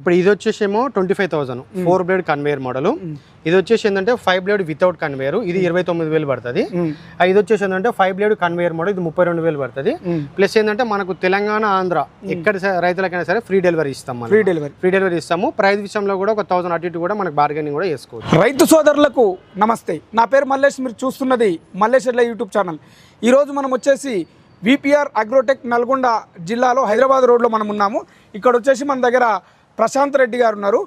ఇప్పుడు ఇది వచ్చేసేమో twenty five thousand four blade conveyor model ఇది వచ్చేసి ఏంటంటే ఫైవ్ బ్లేడ్ వితౌట్ కన్వేయర్ ఇది ఇరవై తొమ్మిది వేలు పడుతుంది. ఇది వచ్చేసి ఏంటంటే ఫైవ్ బ్లేడ్ కన్వేయర్ మోడల్ ఇది ముప్పై రెండు వేలు పడుతుంది. ప్లస్ ఏంటంటే మనకు తెలంగాణ ఆంధ్ర ఎక్కడ రైతులకైనా సరే ఫ్రీ డెలివరీ ఇస్తాం మనం. ఫ్రీ డెలివరీ ఫ్రీ డెలివరీ ఇస్తాము. ప్రైస్ విషయంలో కూడా ఒక థౌసండ్ అటు ఇటు కూడా మనకు బార్గెనింగ్ కూడా చేసుకోవచ్చు. రైతు సోదరులకు నమస్తే. నా పేరు మల్లేష్. మీరు చూస్తున్నది మల్లేష్ యూట్యూబ్ ఛానల్. ఈరోజు మనం వచ్చేసి విపిఆర్ అగ్రోటెక్ నల్గొండ జిల్లాలో హైదరాబాద్ రోడ్లో మనం ఉన్నాము. ఇక్కడ వచ్చేసి మన దగ్గర ప్రశాంత్ రెడ్డి గారు ఉన్నారు.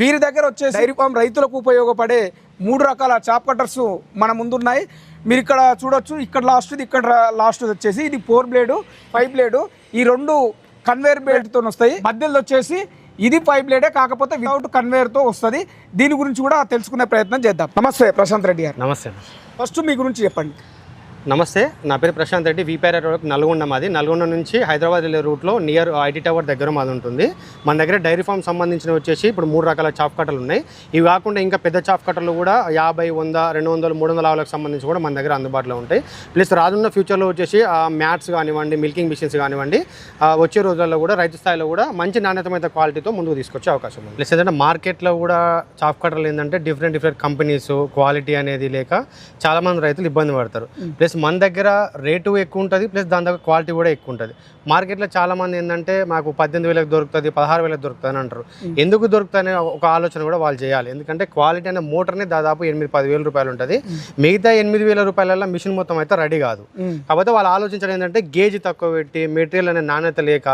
వీరి దగ్గర వచ్చేసి డైరీ ఫామ్ రైతులకు ఉపయోగపడే మూడు రకాల చాప్ కట్టర్స్ మన ముందున్నాయి. మీరు ఇక్కడ చూడొచ్చు. ఇక్కడ లాస్ట్ ఇక్కడ లాస్ట్ వచ్చేసి ఇది ఫోర్ బ్లేడు ఫైవ్ బ్లేడు. ఈ రెండు కన్వేయర్ బెల్ట్తో వస్తాయి. మధ్యలో వచ్చేసి ఇది ఫైవ్ బ్లేడే కాకపోతే వితౌట్ కన్వేయర్తో వస్తుంది. దీని గురించి కూడా తెలుసుకునే ప్రయత్నం చేద్దాం. నమస్తే ప్రశాంత్ రెడ్డి గారు. నమస్తే. ఫస్ట్ మీ గురించి చెప్పండి. నమస్తే నా పేరు ప్రశాంత్ రెడ్డి వీపీఆర్ రోడ్ నల్గొండ మాది. నల్గొండ నుంచి హైదరాబాద్ వెళ్ళే రూట్లో నియర్ ఐటీ టవర్ దగ్గర మాది ఉంటుంది. మన దగ్గర డైరీ ఫామ్ సంబంధించిన వచ్చేసి ఇప్పుడు మూడు రకాల చాప్ కట్టలు ఉన్నాయి. ఇవి కాకుండా ఇంకా పెద్ద చాప్ కట్టలు కూడా యాభై వంద రెండు వందలు మూడు వందల ఆవులకు సంబంధించి కూడా మన దగ్గర అందుబాటులో ఉంటాయి. ప్లస్ రానున్న ఫ్యూచర్లో వచ్చేసి మ్యాట్స్ కానివ్వండి మిల్కింగ్ మిషన్స్ కానివ్వండి వచ్చే రోజుల్లో కూడా రైతు స్థాయిలో కూడా మంచి నాణ్యతమైన క్వాలిటీతో ముందుకు తీసుకొచ్చే అవకాశం ఉంది. ప్లస్ ఏంటంటే మార్కెట్లో కూడా చాప్ కట్టలు ఏంటంటే డిఫరెంట్ డిఫరెంట్ కంపెనీస్ క్వాలిటీ అనేది లేక చాలామంది రైతులు ఇబ్బంది పడతారు. ప్లస్ మన దగ్గర రేటు ఎక్కువ ఉంటుంది ప్లస్ దాని దగ్గర క్వాలిటీ కూడా ఎక్కువ ఉంటుంది మార్కెట్లో చాలా మంది ఏంటంటే మాకు పద్దెనిమిది వేలకు దొరుకుతుంది పదహారు వేలకు దొరుకుతుంది అని అంటారు. ఎందుకు దొరుకుతుంది ఒక ఆలోచన కూడా వాళ్ళు చేయాలి. ఎందుకంటే క్వాలిటీ అనే మోటార్నే దాదాపు ఎనిమిది పది వేల రూపాయలు ఉంటుంది. మిగతా ఎనిమిది వేల రూపాయల మిషన్ మొత్తం అయితే రెడీ కాదు. కాకపోతే వాళ్ళు ఆలోచించడం ఏంటంటే గేజ్ తక్కువ పెట్టి మెటీరియల్ అనే నాణ్యత లేక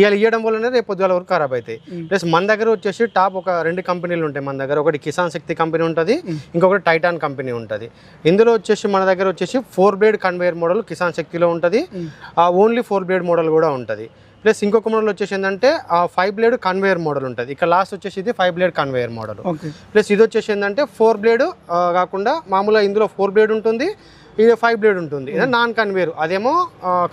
ఇవాళ ఇవ్వడం వల్లనే రేపు పొద్దుగాల వరకు ఖరాబ్ అవుతాయి. ప్లస్ మన దగ్గర వచ్చేసి టాప్ ఒక రెండు కంపెనీలు ఉంటాయి మన దగ్గర. ఒకటి కిసాన్ శక్తి కంపెనీ ఉంటుంది ఇంకొకటి టైటాన్ కంపెనీ ఉంటుంది. ఇందులో వచ్చేసి మన దగ్గర వచ్చేసి four blade conveyor model Kisan శక్తిలో ఉంటుంది. ఓన్లీ ఫోర్ బ్లేడ్ మోడల్ కూడా ఉంటుంది. ప్లస్ ఇంకొక మోడల్ వచ్చేసి ఏంటంటే ఫైవ్ బ్లేడ్ కన్వేయర్ మోడల్ ఉంటుంది. ఇక్కడ లాస్ట్ వచ్చేసి ఇది five blade conveyor model plus ఇది వచ్చేసి ఏంటంటే ఫోర్ బ్లేడ్ కాకుండా మామూలుగా ఇందులో ఫోర్ బ్లేడ్ ఉంటుంది ఇది ఫైవ్ బ్లేడ్ ఉంటుంది. ఇది నాన్ కన్వేర్ అదేమో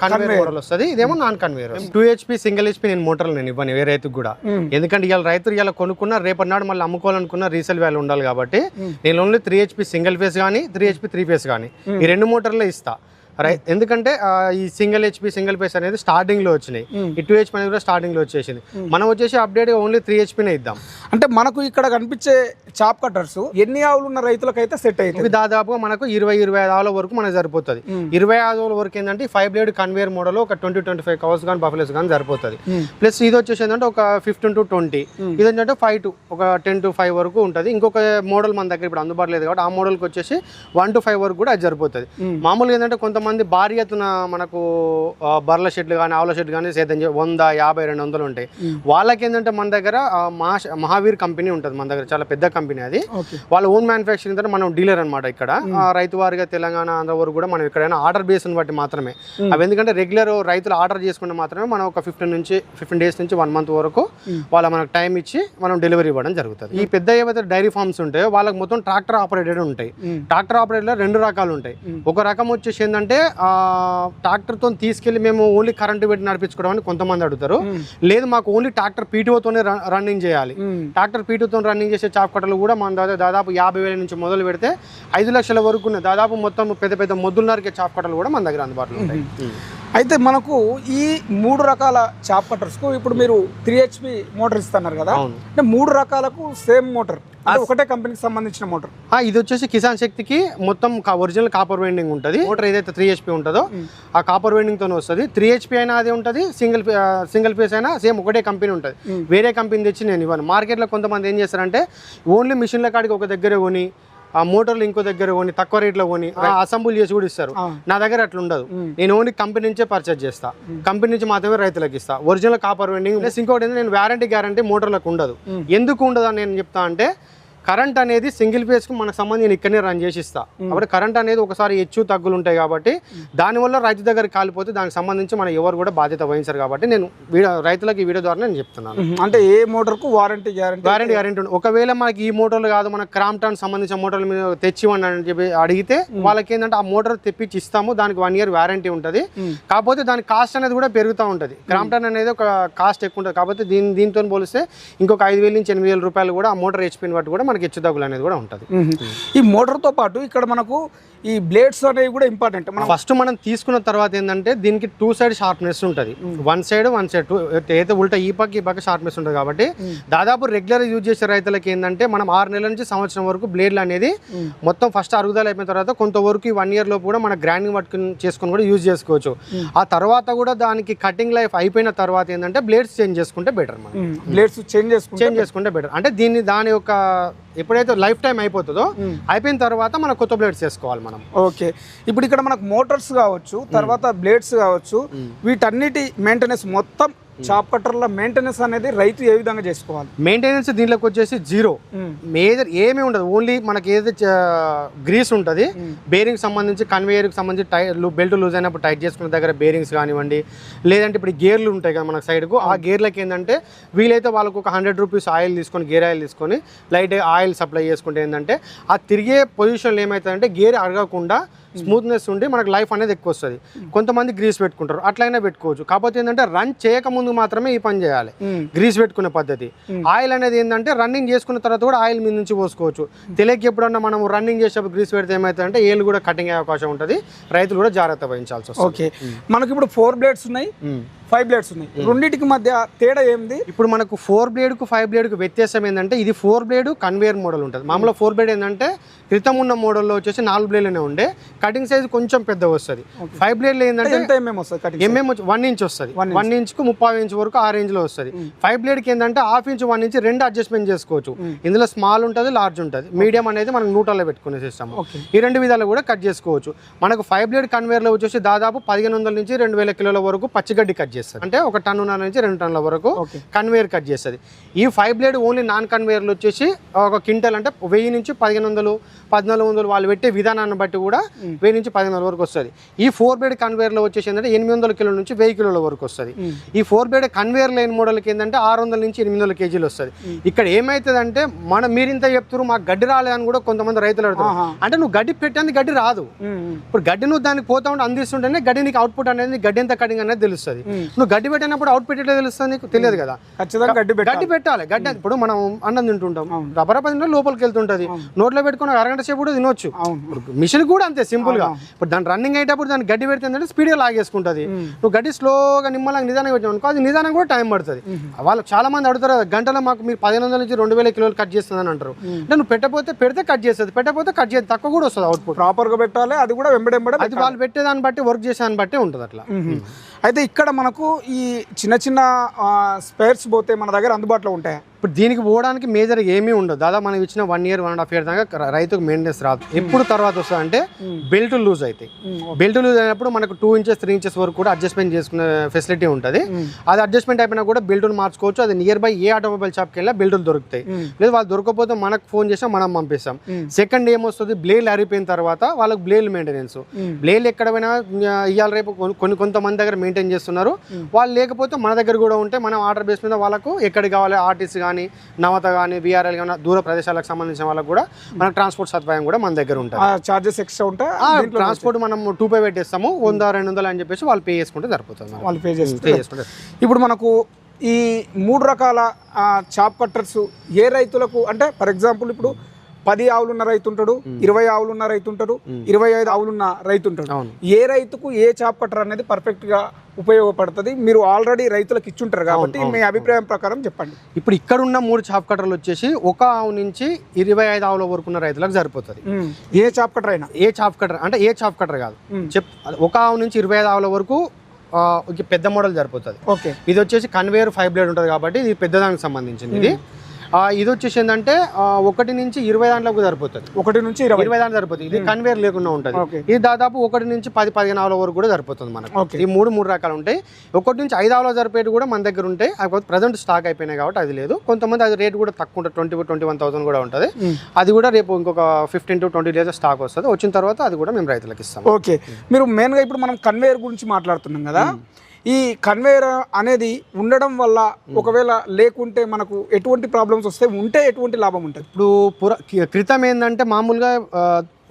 కన్వేర్ మోడల్ వస్తుంది ఇదేమో non conveyor two HP single HP నేను మోటార్లు నేను ఇవ్వను ఏ రైతుకు కూడా. ఎందుకంటే ఇవాళ రైతులు ఇవాళ కొనుక్కున్న రేపటి నాడు మళ్ళీ అమ్ముకోవాలనుకున్న రీసేల్ వాల్యూ ఉండాలి కాబట్టి నేను only three HP single phase కానీ త్రీ హెచ్పి త్రీ ఫేస్ కానీ ఈ రెండు మోటార్లే ఇస్తా. రై ఎందుకంటే ఆ, ఈ సింగిల్ హెచ్పి సింగిల్ ఫేస్ అనేది స్టార్టింగ్లో వచ్చినాయి ఈ టూ హెచ్పి అనేది కూడా స్టార్టింగ్లో వచ్చేసింది మనం వచ్చేసి అప్డేట్ ఓన్లీ త్రీ హెచ్పినే ఇద్దాం. అంటే మనకు ఇక్కడ కనిపించే చాప్ కట్టర్స్ ఎన్ని ఆవులు ఉన్న రైతులకైతే సెట్ అవుతుంది దాదాపుగా మనకు ఇరవై ఇరవై ఐదు ఆవుల వరకు మనకు సరిపోతుంది. ఇరవై ఐదు ఆవుల వరకు ఏంటంటే ఫైవ్ బ్లేడ్ కన్వేయర్ మోడల్ ఒక ట్వంటీ ట్వంటీ ఫైవ్ కవర్స్ కానీ బఫెలెస్ కానీ సరిపోతుంది. ప్లస్ ఇది వచ్చేసి ఏంటంటే ఒక ఫిఫ్టీన్ టు ట్వంటీ. ఇది ఏంటంటే ఫైవ్ టు ఒక టెన్ టు ఫైవ్ వరకు ఉంటుంది. ఇంకొక మోడల్ మన దగ్గర ఇప్పుడు అందుబాటులో లేదు కాబట్టి ఆ మోడల్కి వచ్చేసి వన్ టు ఫైవ్ వరకు కూడా అది సరిపోతుంది. మామూలుగా ఏంటంటే కొంతమంది భారీ ఎత్తున మనకు బర్ల షెడ్లు కానీ ఆవుల షెడ్ కానీ సేద్యం వంద యాభై రెండు వందలు ఉంటాయి. వాళ్ళకి ఏంటంటే మన దగ్గర మహా మహావీర్ కంపెనీ ఉంటుంది మన దగ్గర చాలా పెద్ద కంపెనీ అది. వాళ్ళ ఓన్ మ్యానుఫ్యాక్చరింగ్ తర్వాత మనం డీలర్ అనమాట ఇక్కడ. రైతు వారిగా తెలంగాణ ఆంధ్ర వరకు కూడా మనం ఎక్కడైనా ఆర్డర్ బేస్ని బట్టి మాత్రమే. అవి ఎందుకంటే రెగ్యులర్ రైతులు ఆర్డర్ చేసుకుంటే మాత్రమే మనం ఒక ఫిఫ్టీన్ నుంచి ఫిఫ్టీన్ డేస్ నుంచి వన్ మంత్ వరకు వాళ్ళ మనకు టైం ఇచ్చి మనం డెలివరీ ఇవ్వడం జరుగుతుంది. ఈ పెద్ద ఏవైతే డైరీ ఫార్మ్స్ ఉంటాయో వాళ్ళకి మొత్తం ట్రాక్టర్ ఆపరేటెడ్ ఉంటాయి. ట్రాక్టర్ ఆపరేటర్ రెండు రకాలు ఉంటాయి. ఒక రకం వచ్చేసి ఏంటంటే ట్రాక్టర్తో తీసుకెళ్ళి మేము ఓన్లీ కరెంట్ పెట్టి నడిపించుకోవడం అని కొంతమంది అడుగుతారు. లేదు మాకు ఓన్లీ ట్రాక్టర్ పీటీఓతోనే రన్నింగ్ చేయాలి. ట్రాక్టర్ పీటుతో రన్నింగ్ చేసే చాప్ కట్టలు కూడా మన దగ్గర దాదాపు యాభై వేల నుంచి మొదలు పెడితే ఐదు లక్షల వరకు ఉన్నాయి దాదాపు మొత్తం పెద్ద పెద్ద మొద్దులు నరికే చాప్ కట్టలు కూడా మన దగ్గర అందుబాటులో ఉంటాయి. అయితే మనకు ఈ మూడు రకాల చాప్ కట్టర్స్కు ఇప్పుడు మీరు త్రీ హెచ్పి మోటార్ ఇస్తున్నారు కదా. అంటే మూడు రకాలకు సేమ్ మోటార్ ఒకటే కంపెనీకి సంబంధించిన మోటార్ ఇది వచ్చేసి కిసాన్ శక్తికి మొత్తం ఒరిజినల్ కాపర్ వెండింగ్ ఉంటుంది. మోటార్ ఏదైతే త్రీ హెచ్పి ఉంటుందో ఆ కాపర్ వెండింగ్ తోనే వస్తుంది. త్రీ హెచ్పి అయినా అదే ఉంటుంది సింగిల్ సింగిల్ ఫేస్ అయినా సేమ్ ఒకటే కంపెనీ ఉంటుంది. వేరే కంపెనీ తెచ్చి నేను ఇవ్వను. మార్కెట్లో కొంతమంది ఏం చేస్తారంటే ఓన్లీ మిషన్ల కాడికి ఒక దగ్గర కొని ఆ మోటార్లు ఇంకో దగ్గర కొని తక్కువ రేట్లో కొని అసెంబుల్ చేసి కూడా ఇస్తారు. నా దగ్గర అట్లా ఉండదు నేను ఓన్లీ కంపెనీ నుంచే పర్చేజ్ చేస్తా. కంపెనీ నుంచి మాత్రమే రైతులకు ఇస్తా. ఒరిజినల్ కాపర్ వెండింగ్ ప్లస్ ఇంకోటి నేను వారంటీ గ్యారంటీ మోటార్లకు ఉండదు. ఎందుకు ఉండదు అని నేను చెప్తా అంటే కరెంట్ అనేది సింగిల్ ఫేస్కు మనకు సంబంధించి నేను ఇక్కడనే రన్ చేసి ఇస్తా కాబట్టి కరెంట్ అనేది ఒకసారి హెచ్చు తగ్గులు ఉంటాయి కాబట్టి దానివల్ల రైతు దగ్గర కాలిపోతే దానికి సంబంధించి మన ఎవరు కూడా బాధ్యత వహించారు కాబట్టి నేను రైతులకు ఈ వీడియో ద్వారా నేను చెప్తున్నాను. అంటే ఏ మోటార్కు వారంటీ గ్యారంటీ? వారంటీ గ్యారెంటీ ఒకవేళ మనకి ఈ మోటార్లు కాదు మన క్రాంప్టాన్ సంబంధించిన మోటార్లు మీద తెచ్చి ఇవ్వండి అని చెప్పి అడిగితే వాళ్ళకి ఏంటంటే ఆ మోటార్ తెప్పించి ఇస్తాము దానికి వన్ ఇయర్ వారంటీ ఉంటుంది. కాకపోతే దాని కాస్ట్ అనేది కూడా పెరుగుతూ ఉంటుంది. క్రాంప్టాన్ అనేది ఒక కాస్ట్ ఎక్కువ ఉంటుంది. కాకపోతే దీని దీంతో పోలిస్తే ఇంకొక ఐదు వేల నుంచి ఎనిమిది వేల రూపాయలు కూడా ఆ మోటార్ హెచ్పిని బట్టి కూడా మనకి మనకి హెచ్చు తగ్గులు అనేది కూడా ఉంటుంది. ఈ మోటార్తో పాటు ఇక్కడ మనకు ఈ బ్లేడ్స్ అనేవి కూడా ఇంపార్టెంట్ మనం ఫస్ట్ మనం తీసుకున్న తర్వాత ఏంటంటే దీనికి టూ సైడ్ షార్ప్నెస్ ఉంటుంది. One side one side two అయితే ఉల్టా ఈ పక్క ఈ పక్క షార్ప్నెస్ ఉంటుంది కాబట్టి దాదాపు రెగ్యులర్ యూజ్ చేసే రైతులకి ఏంటంటే మనం ఆరు నెలల నుంచి సంవత్సరం వరకు బ్లేడ్లు అనేది మొత్తం ఫస్ట్ అరుగుదల అయిపోయిన తర్వాత కొంతవరకు ఈ వన్ ఇయర్ లోపు కూడా మన గ్రైండింగ్ పట్టుకుని చేసుకొని కూడా యూజ్ చేసుకోవచ్చు. ఆ తర్వాత కూడా దానికి కటింగ్ లైఫ్ అయిపోయిన తర్వాత ఏంటంటే బ్లేడ్స్ చేంజ్ చేసుకుంటే బెటర్ మనం బ్లేడ్స్ చేంజ్ చేసుకుంటే చేంజ్ చేసుకుంటే బెటర్ అంటే దీన్ని దాని యొక్క ఎప్పుడైతే లైఫ్ టైం అయిపోతుందో అయిపోయిన తర్వాత మనం కొత్త బ్లేడ్స్ చేసుకోవాలి మనం. ఓకే. ఇప్పుడు ఇక్కడ మనకు మోటార్స్ కావచ్చు తర్వాత బ్లేడ్స్ కావచ్చు వీటన్నిటి మెయింటెనెన్స్ మొత్తం చాప్ కట్టర్ల మెయింటెనెన్స్ అనేది రైతు ఏ విధంగా చేసుకోవాలి? మెయింటెనెన్స్ దీంట్లోకి వచ్చేసి జీరో. మేజర్ ఏమీ ఉండదు. ఓన్లీ మనకి ఏదైతే గ్రీస్ ఉంటుంది బేరింగ్ సంబంధించి కన్వేయర్కి సంబంధించి టై బెల్ట్ లూజ్ అయినప్పుడు టైట్ చేసుకున్న దగ్గర బేరింగ్స్ కానివ్వండి లేదంటే ఇప్పుడు గేర్లు ఉంటాయి కదా మన సైడ్కు ఆ గేర్లకి ఏంటంటే వీలైతే వాళ్ళకు ఒక హండ్రెడ్ రూపీస్ ఆయిల్ తీసుకొని గేర్ ఆయిల్ తీసుకొని లైట్ ఆయిల్ సప్లై చేసుకుంటే ఏంటంటే ఆ తిరిగే పొజిషన్లో ఏమవుతుందంటే గేర్ అరగకుండా స్మూత్నెస్ ఉండి మనకు లైఫ్ అనేది ఎక్కువ వస్తుంది. కొంతమంది గ్రీస్ పెట్టుకుంటారు అట్లయినా పెట్టుకోవచ్చు. కాకపోతే ఏంటంటే రన్ చేయక ముందు మాత్రమే ఈ పని చేయాలి. గ్రీస్ పెట్టుకునే పద్ధతి. ఆయిల్ అనేది ఏంటంటే రన్నింగ్ చేసుకున్న తర్వాత కూడా ఆయిల్ మీద నుంచి పోసుకోవచ్చు. తెలియక ఎప్పుడన్నా మనం రన్నింగ్ చేసేటప్పుడు గ్రీస్ పెడితే ఏమవుతుందంటే ఏళ్ళు కూడా కటింగ్ అయ్యే అవకాశం ఉంటుంది. రైతులు కూడా జాగ్రత్త వహించాల్సి వస్తుంది. ఓకే. మనకి ఇప్పుడు ఫోర్ బ్లేడ్స్ ఉన్నాయి. ఫైవ్ బ్లేడ్స్ ఉన్నాయి. రెండింటికి మధ్య తేడా ఏంది? ఇప్పుడు మనకు ఫోర్ బ్లేడ్కు ఫైవ్ బ్లేడ్కు వ్యత్యాసం ఏంటంటే ఇది ఫోర్ బ్లేడ్ కన్వేయర్ మోడల్ ఉంటుంది. మామూలుగా ఫోర్ బ్లేడ్ ఏంటంటే క్రితం ఉన్న మోడల్లో వచ్చేసి నాలుగు బ్లేడ్లోనే ఉండే. కటింగ్ సైజ్ కొంచెం పెద్ద వస్తుంది. ఫైవ్ బ్లేడ్లో ఏంటంటే ఎంత ఎంఎం వస్తుంది కటింగ్ ఎంఎం వన్ ఇంచ్ వస్తుంది. One inch. కు ముప్పై ఇంచ్ వరకు ఆ రేంజ్లో వస్తుంది ఫైవ్ బ్లేడ్కి ఏంటంటే హాఫ్ ఇంచ్ వన్ ఇంచ్ రెండు అడ్జస్ట్మెంట్ చేసుకోవచ్చు. ఇందులో స్మాల్ ఉంటుంది లార్జ్ ఉంటుంది. మీడియం అనేది మనం నూటలో పెట్టుకునే సిస్టమ్. ఈ రెండు విధాలు కూడా కట్ చేసుకోవచ్చు. మనకు ఫైవ్ బ్లేడ్ కన్వేర్లో వచ్చేసి దాదాపు పదిహేను వందల నుంచి రెండు వేల కిలోల వరకు పచ్చిగడ్డి కట్ చేస్తుంది. అంటే ఒక టన్నున్నర నుంచి రెండు టన్నుల వరకు. కన్వేర్ కట్ చేస్తుంది. ఈ ఫైవ్ బ్లేడ్ ఓన్లీ నాన్ కన్వేయర్లు వచ్చేసి ఒక క్వింటల్ అంటే వెయ్యి నుంచి పదిహేను వందలు పద్నాలుగు వందలు వాళ్ళు పెట్టే విధానాన్ని బట్టి కూడా వెయ్యి నుంచి పదిహేను వందల వరకు వస్తుంది. ఈ ఫోర్ బ్లేడ్ కన్వేయర్లో వచ్చేసి ఏంటంటే ఎనిమిది వందల కిలోల నుంచి వెయ్యి కిలోల వరకు వస్తుంది. ఈ ఫోర్ బ్లేడ్ కన్వేయర్ లైన్ మోడల్కి ఏంటంటే ఆరు వందల నుంచి ఎనిమిది వందల కేజీలు వస్తుంది. ఇక్కడ ఏమవుతుందంటే మనం మీరు ఇంత చెప్తున్నారు మాకు గడ్డి రాలేదని కూడా కొంతమంది రైతులు అడుగుతారు. అంటే నువ్వు గడ్డి పెట్టేందుకు గడ్డి రాదు. ఇప్పుడు గడ్డి నువ్వు దానికి పోతా ఉంటే అందిస్తుంటేనే గడ్డి నీకు అవుట్పుట్ అనేది గడ్డి ఎంత కటింగ్ అనేది తెలుస్తుంది. నువ్వు గడ్డి పెట్టినప్పుడు అవుట్పుట్ ఎట్లా తెలుస్తుంది నీకు? తెలియదు కదా. ఖచ్చితంగా గడ్డి గడ్డి పెట్టాలి. గడ్డి ఇప్పుడు మనం అన్నం తింటుంటాం. రబ్బర పదిలో లోపలికి వెళ్తుంటది. నోట్లో పెట్టుకుని అరగంట సేపు కూడా తినొచ్చు. మిషన్ కూడా అంతే సింపుల్గా. ఇప్పుడు దాని రన్నింగ్ అయ్యేటప్పుడు దాన్ని గడ్డి పెడితే ఏంటంటే స్పీడ్గా లాగేసుకుంటది. నువ్వు గడ్డి స్లోగా నిమ్మలంగా నిదానంగా పెట్టావు అనుకో అది నిదానం కూడా టైం పడుతుంది. వాళ్ళు చాలా మంది అడుగుతారు గంటలో మాకు మీరు పదిహేను వందల నుంచి రెండు వేల కిలోలు కట్ చేస్తుందని అంటారు. అంటే నువ్వు పెట్టకపోతే పెడితే కట్ చేస్తుంది. పెట్టకపోతే కట్ చేస్తుంది తక్కువ కూడా వస్తుంది అవుట్పుట్ ప్రాపర్గా పెట్టాలి. అది కూడా వెంబడెంబడే అది వాళ్ళు పెట్టేదాన్ని బట్టి వర్క్ చేసేదాన్ని బట్టి ఉంటుంది అట్లా. అయితే ఇక్కడ మనకు ఈ చిన్న చిన్న స్పేర్స్ పోతే మన దగ్గర అందుబాటులో ఉంటాయి. ఇప్పుడు దీనికి పోవడానికి మేజర్ ఏమీ ఉండదు. దాదాపు మనం ఇచ్చిన one year one and half year దాకా రైతుకు మెయింటెనెన్స్ రాదు. ఎప్పుడు తర్వాత వస్తుంది అంటే బెల్ట్ లూజ్ అవుతాయి బెల్ట్ లూజ్ అయినప్పుడు మనకు టూ ఇంచెస్ త్రీ ఇంచెస్ వరకు కూడా అడ్జస్ట్మెంట్ చేసుకునే ఫెసిలిటీ ఉంటుంది. అది అడ్జస్ట్మెంట్ అయిపోయినా కూడా బెల్ట్ను మార్చుకోవచ్చు. అది నియర్ బై ఏ ఆటోమొబైల్ షాప్కి వెళ్ళినా బెల్టులు దొరుకుతాయి. లేదు వాళ్ళు దొరకకపోతే మనకు ఫోన్ చేసినా మనం పంపిస్తాం. సెకండ్ ఏమొస్తుంది? బ్లేడ్ అరిపోయిన తర్వాత వాళ్ళకి బ్లేడ్ మెయింటెనెన్స్ బ్లేడ్ ఎక్కడ పోయినా ఇవాళ రేపు కొన్ని- కొంతమంది దగ్గర మెయింటైన్ చేస్తున్నారు. వాళ్ళు లేకపోతే మన దగ్గర కూడా ఉంటే మనం ఆర్డర్ బేస్ మీద వాళ్ళకు ఎక్కడికి కావాలి ఆర్టీసీ కానీ నవత కానీ బీఆర్ఎల్ కానీ దూర ప్రదేశాలకు సంబంధించిన వాళ్ళకు కూడా మనకు ట్రాన్స్పోర్ట్ సదుపాయం కూడా మన దగ్గర ఉంటుంది. చార్జెస్ ఎక్స్ట్రా ఉంటాయి? ట్రాన్స్పోర్ట్ మనం టూ పే పెట్టేస్తాము. వంద రెండు వందలు అని చెప్పేసి వాళ్ళు పే చేసుకుంటే సరిపోతుంది. వాళ్ళు పే చేస్తారు పే చేసుకుంటే ఇప్పుడు మనకు ఈ మూడు రకాల చాప్ కట్టర్స్ ఏ రైతులకు అంటే ఫర్ ఎగ్జాంపుల్ ఇప్పుడు పది ఆవులు ఉన్న రైతు ఉంటాడు ఇరవై ఆవులు ఉన్న రైతు ఉంటాడు ఇరవై ఐదు ఆవులు ఉన్న రైతు ఉంటాడు. ఏ రైతుకు ఏ చాప్ కట్టర్ అనేది పర్ఫెక్ట్గా ఉపయోగపడుతుంది. మీరు ఆల్రెడీ రైతులకు ఇచ్చుంటారు కాబట్టి మీ అభిప్రాయం ప్రకారం చెప్పండి. ఇప్పుడు ఇక్కడ ఉన్న మూడు చాప్ కట్టర్లు వచ్చేసి ఒక ఆవు నుంచి ఇరవై ఐదు ఆవుల వరకు ఉన్న రైతులకు సరిపోతుంది. ఏ చాప్ కట్టర్ అయినా. ఏ చాప్ కట్టర్ అంటే ఏ చాప్ కట్టర్ కాదు. చెప్ ఒక ఆవు నుంచి ఇరవై ఐదు ఆవుల వరకు పెద్ద మోడల్ సరిపోతుంది. ఓకే. ఇది వచ్చేసి కన్వేయర్ ఫైవ్ బ్లేడ్ ఉంటుంది కాబట్టి ఇది పెద్దదానికి సంబంధించింది ఇది. ఇది వచ్చేసి ఏంటంటే ఒకటి నుంచి ఇరవై దాంట్లోకి సరిపోతుంది. ఒకటి నుంచి ఇరవై. ఇరవై దాంట్లో సరిపోతుంది. ఇది కన్వేయర్ లేకుండా ఉంటుంది. ఇది దాదాపు ఒకటి నుంచి పది పదిహేను ఆవుల వరకు కూడా సరిపోతుంది మనకు. ఈ మూడు మూడు రకాలు ఉంటాయి. ఒకటి నుంచి ఐదు ఆవుల సరిపోయేది కూడా మన దగ్గర ఉంటాయి కాకపోతే ప్రజెంట్ స్టాక్ అయిపోయినాయి కాబట్టి అది లేదు. కొంతమంది అది రేట్ కూడా తక్కువ ఉంటుంది. ట్వంటీ ట్వంటీ వన్ థౌసండ్ కూడా ఉంటుంది. అది కూడా రేపు ఇంకొక fifteen to twenty days stock వస్తుంది. వచ్చిన తర్వాత అది కూడా మేము రైతులకు ఇస్తాం. ఓకే. మీరు మెయిన్గా ఇప్పుడు మనం కన్వేయర్ గురించి మాట్లాడుతున్నాం కదా. ఈ కన్వేయర్ అనేది ఉండడం వల్ల ఒకవేళ లేకుంటే మనకు ఎటువంటి ప్రాబ్లమ్స్ వస్తాయి ఉంటే ఎటువంటి లాభం ఉంటుంది? ఇప్పుడు పుర క్రితం ఏంటంటే మామూలుగా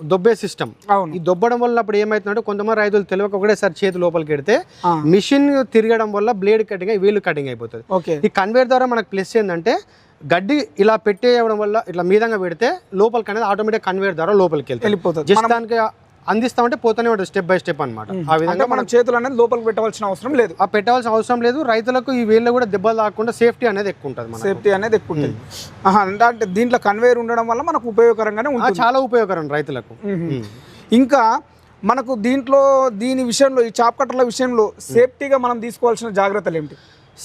దొబ్బే సిస్టమ్. అవును. ఈ దొబ్బడం వల్ల అప్పుడు ఏమవుతుందంటే కొంతమంది రైతులు తెలియక ఒకటేసారి చేతి లోపలికి పెడితే ఆ. మిషన్ తిరగడం వల్ల బ్లేడ్ కటింగ్ అయ్యి వీలు కటింగ్ అయిపోతుంది ఓకే. ఈ కన్వేర్ ద్వారా మనకు ప్లస్ ఏంటంటే గడ్డి ఇలా పెట్టేయడం వల్ల ఇట్లా మీదంగా పెడితే లోపలికి అనేది ఆటోమేటిక్ కన్వేర్ ద్వారా లోపలికి వెళ్తుంది వెళ్ళిపోతుంది జస్ట్ దానికి అందిస్తామంటే పోతూనే ఉంటుంది స్టెప్ బై స్టెప్ అన్నమాట. ఆ విధంగా మనం చేతులు అనేది లోపలికి పెట్టవలసిన అవసరం లేదు. ఆ పెట్టాల్సిన అవసరం లేదు రైతులకు ఈ వేళ్ళు కూడా దెబ్బలు తాకుండా సేఫ్టీ అనేది ఎక్కువ ఉంటుంది సేఫ్టీ అనేది ఎక్కువ ఉంటుంది. అంటే దీంట్లో కన్వేయర్ ఉండడం వల్ల మనకు ఉపయోగకరంగానే ఉంటుంది. చాలా ఉపయోగకరం రైతులకు. ఇంకా మనకు దీంట్లో దీని విషయంలో ఈ చాప్ కట్టర్ల విషయంలో సేఫ్టీగా మనం తీసుకోవాల్సిన జాగ్రత్తలు ఏమిటి?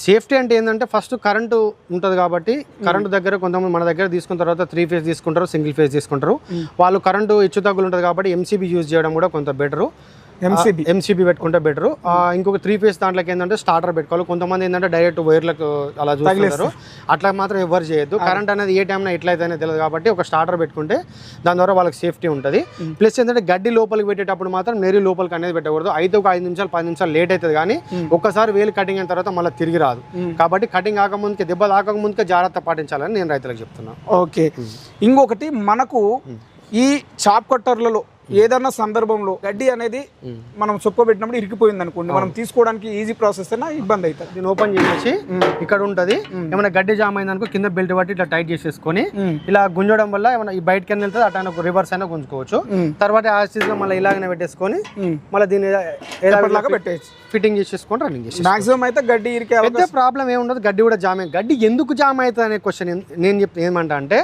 సేఫ్టీ అంటే ఏంటంటే ఫస్ట్ కరెంటు ఉంటుంది కాబట్టి కరెంటు దగ్గర కొంతమంది మన దగ్గర తీసుకున్న తర్వాత త్రీ ఫేజ్ తీసుకుంటారు సింగిల్ ఫేజ్ తీసుకుంటారు. వాళ్ళు కరెంటు హెచ్చు తగ్గులు ఉంటుంది కాబట్టి ఎంసీబీ యూజ్ చేయడం కూడా కొంత బెటరు ఎంసీబీ ఎంసీబీ పెట్టుకుంటే బెటర్ ఇంకొక త్రీ ఫేజ్ దాంట్లోకి ఏంటంటే స్టార్టర్ పెట్టుకోవాలి. కొంతమంది ఏంటంటే డైరెక్ట్ వైర్లకు అలా చూస్తారు అట్లా మాత్రం ఎవరు చేయొద్దు. కరెంట్ అనేది ఏ టైంలో ఎట్లయితేనే తెలియదు కాబట్టి ఒక స్టార్టర్ పెట్టుకుంటే దాని ద్వారా వాళ్ళకి సేఫ్టీ ఉంటుంది. ప్లస్ ఏంటంటే గడ్డి లోపలికి పెట్టేటప్పుడు మాత్రం నేరు లోపలికి అనేది పెట్టకూడదు. అయితే ఒక ఐదు నిమిషాలు పది నిమిషాలు లేట్ అవుతుంది కానీ ఒక్కసారి వేలు కటింగ్ అయిన తర్వాత మళ్ళీ తిరిగి రాదు. కాబట్టి కటింగ్ కాకముందుకే దెబ్బ తాకముందుకే జాగ్రత్త పాటించాలని నేను రైతులకు చెప్తున్నాను ఓకే. ఇంకొకటి మనకు ఈ చాప్ కట్టర్లలో ఏదన్నా సందర్భంలో గడ్డి అనేది మనం పెట్టినప్పుడు ఇరికిపోయింది అనుకోండి మనం తీసుకోవడానికి ఈజీ ప్రాసెస్ అయినా ఇబ్బంది అవుతుంది. దీన్ని ఓపెన్ చేసేసి ఇక్కడ ఉంటది. ఏమైనా గడ్డి జామ్ అయిందనుకో కింద బెల్ట్ పట్టి ఇట్లా టైట్ చేసేసుకొని ఇలా గుంజడం వల్ల ఏమైనా ఈ బయటకి వెళ్తుంది అటు ఒక రివర్స్ అయినా గుంజుకోవచ్చు. తర్వాత ఆ లో మళ్ళీ ఇలాగనే పెట్టేసుకొని మళ్ళీ దీన్ని ఎప్పటిలాగా పెట్టేయచ్చు. ఫిట్టింగ్ చేసేసుకొని రన్నింగ్ చేసి మాక్సిమం అయితే గడ్డి ఇరికే పెద్ద ప్రాబ్లం ఏమి ఉండదు గడ్డి కూడా జామ్ గడ్డి ఎందుకు జామ్ అవుతుంది అనే క్వశ్చన్ నేను చెప్తే ఏమంటా అంటే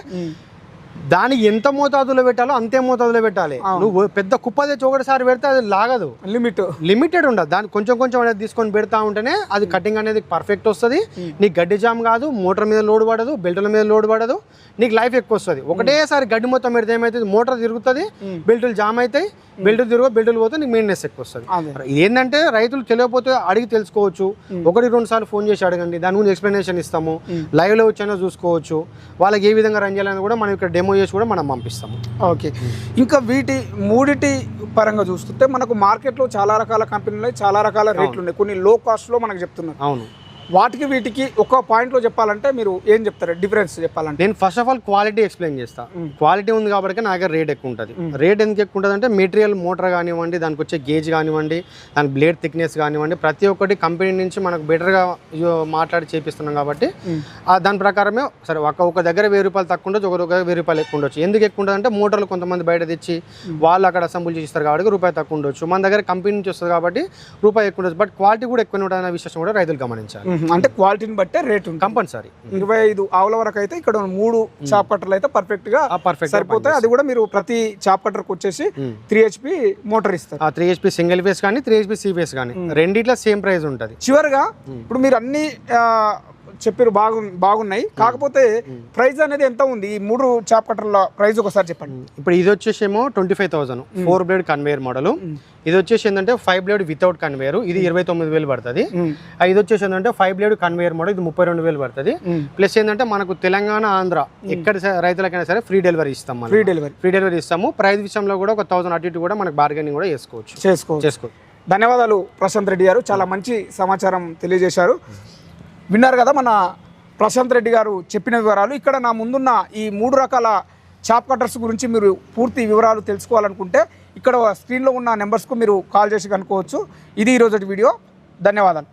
దాన్ని ఎంత మోతాదులో పెట్టాలో అంతే మోతాదులో పెట్టాలి. నువ్వు పెద్ద కుప్ప తెచ్చి ఒకటిసారి పెడితే అది లాగదు. లిమిట్ లిమిటెడ్ ఉండదు. దాన్ని కొంచెం కొంచెం అనేది తీసుకొని పెడతా ఉంటేనే అది కటింగ్ అనేది పర్ఫెక్ట్ వస్తుంది. నీకు గడ్డి జామ్ కాదు మోటార్ మీద లోడ్ పడదు బెల్టుల మీద లోడ్ పడదు నీకు లైఫ్ ఎక్కువ వస్తుంది. ఒకటేసారి గడ్డి మొత్తం పెడితే ఏమవుతుంది మోటార్ తిరుగుతుంది బెల్టులు జామ్ అవుతాయి బెల్టులు తిరుగు బెల్టులు పోతే నీకు మెయింటెనెన్స్ ఎక్కువ వస్తుంది. ఏంటంటే రైతులు తెలియకపోతే అడిగి తెలుసుకోవచ్చు. ఒకటి రెండు సార్లు ఫోన్ చేసి అడగండి. దాని గురించి ఎక్స్ప్లెనేషన్ ఇస్తాము. లైవ్లో వచ్చైనా చూసుకోవచ్చు. వాళ్ళకి ఏ విధంగా రన్ చేయాలని కూడా మనం ఇక్కడ డెమో చేసి కూడా మనం పంపిస్తాము. ఓకే. ఇంకా వీటి మూడిటి పరంగా చూస్తుంటే మనకు మార్కెట్లో చాలా రకాల కంపెనీలు చాలా రకాల రేట్లు ఉన్నాయి. కొన్ని లో కాస్ట్లో మనకు చెప్తున్నారు. అవును. వాటికి వీటికి ఒక పాయింట్లో చెప్పాలంటే మీరు ఏం చెప్తారు? డిఫరెన్స్ చెప్పాలంటే. నేను first of all quality explain చేస్తా. క్వాలిటీ ఉంది కాబట్టి నా దగ్గర రేట్ ఎక్కువ ఉంటుంది. రేట్ ఎందుకు ఎక్కువ ఉంటుంది అంటే మెటీరియల్ మోటార్ కానివ్వండి దానికి వచ్చే గేజ్ కానివ్వండి దాని బ్లేడ్ థిక్నెస్ కానివ్వండి ప్రతి ఒక్కటి కంపెనీ నుంచి మనకు బెటర్గా మాట్లాడి చేపిస్తున్నాం కాబట్టి ఆ దాని ప్రకారమే సరే ఒక ఒక దగ్గర వెయ్యి రూపాయలు తక్కువ ఉండొచ్చు ఒక దగ్గర వెయ్యి రూపాయలు ఎక్కువ ఉండొచ్చు. ఎందుకు ఎక్కువ ఉంటుంది అంటే మోటార్లు కొంతమంది బయట తెచ్చి వాళ్ళు అక్కడ అసెంబుల్ చేస్తారు కాబట్టి రూపాయి తక్కువ ఉండొచ్చు. మన దగ్గర కంపెనీ నుంచి వస్తుంది కాబట్టి రూపాయి ఎక్కువ ఉండొచ్చు. బట్ క్వాలిటీ కూడా ఎక్కువ ఉంటుంది అనే విషయం కూడా రైతులు గమనించాలి. అంటే క్వాలిటీని బట్టే రేట్ ఉంటుంది. కంపల్సరీ. ఇరవై ఐదు ఆవుల వరకు అయితే ఇక్కడ మూడు చాప్ కట్టర్లు అయితే పర్ఫెక్ట్గా పర్ఫెక్ట్ సరిపోతాయి. అది కూడా మీరు ప్రతి చాప్ కట్టర్కి వచ్చేసి త్రీ హెచ్పి మోటార్ ఇస్తారు. ఆ త్రీ హెచ్పి సింగిల్ ఫేస్ కానీ త్రీ హెచ్పి సి ఫేస్ కానీ. రెండిట్లో సేమ్ ప్రైస్ ఉంటుంది. చివరిగా ఇప్పుడు మీరు అన్ని చెప్పారు బాగు బాగున్నాయి. కాకపోతే ప్రైస్ అనేది ఎంత ఉంది? ఈ మూడు చాప్ కట్టర్ల ప్రైస్ ఒకసారి చెప్పండి. ఇప్పుడు ఇది వచ్చేసేమో twenty five thousand. Four blade conveyor model. ఇది వచ్చేసి ఏంటంటే ఫైవ్ బ్లేడ్ వితౌట్ కన్వేయర్. ఇది ఇరవై తొమ్మిది వేలు పడుతుంది. ఇది వచ్చేసి ఏంటంటే ఫైవ్ బ్లేడ్ కన్వేయర్ మోడల్. ఇది ముప్పై రెండు వేలు పడుతుంది. ప్లస్ ఏంటంటే మనకు తెలంగాణ ఆంధ్ర ఎక్కడ రైతులకైనా సరే ఫ్రీ డెలివరీ ఇస్తాం మనం. Free delivery. ఫ్రీ డెలివరీ ఇస్తాము. ప్రైస్ విషయంలో కూడా ఒక థౌసండ్ అటు ఇటు కూడా మనకు బార్గెనింగ్ కూడా చేసుకోవచ్చు. చేసుకోవచ్చు. చేసుకోవచ్చు. ధన్యవాదాలు ప్రశాంత్ రెడ్డి గారు. చాలా మంచి సమాచారం తెలియజేశారు. విన్నారు కదా మన ప్రశాంత్ రెడ్డి గారు చెప్పిన వివరాలు. ఇక్కడ నా ముందున్న ఈ మూడు రకాల చాప్ కట్టర్స్ గురించి మీరు పూర్తి వివరాలు తెలుసుకోవాలనుకుంటే ఇక్కడ స్క్రీన్లో ఉన్న నెంబర్స్కు మీరు కాల్ చేసి కనుక్కోవచ్చు. ఇది ఈరోజు వీడియో. ధన్యవాదాలు.